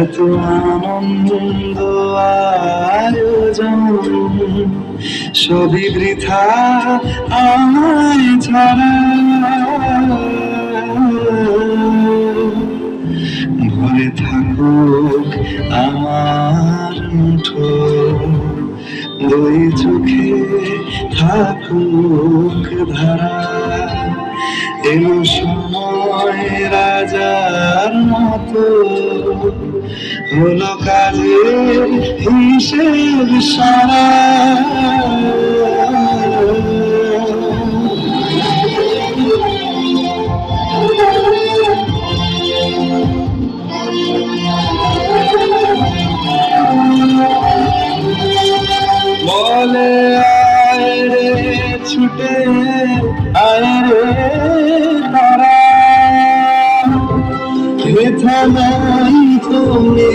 এত আনন্দ আয়োজন। সবই বৃথা আমায় ছাড়া। ভরে থাকুক আমার মুঠো। দুই চোখে থাকুক ধারা। এলো সময় রাজার মতো। কাজের হিসেব সারা। বলে আয় রে ছুটে আয় রে তারা। হেথা নাই তুমি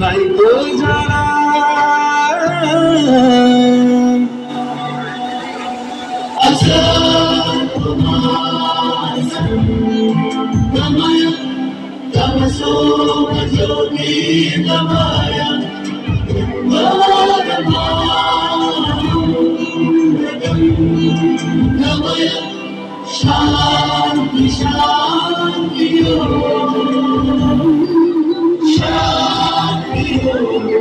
নাই তো জানা Shanti, Shanti, Shanti, Thank you.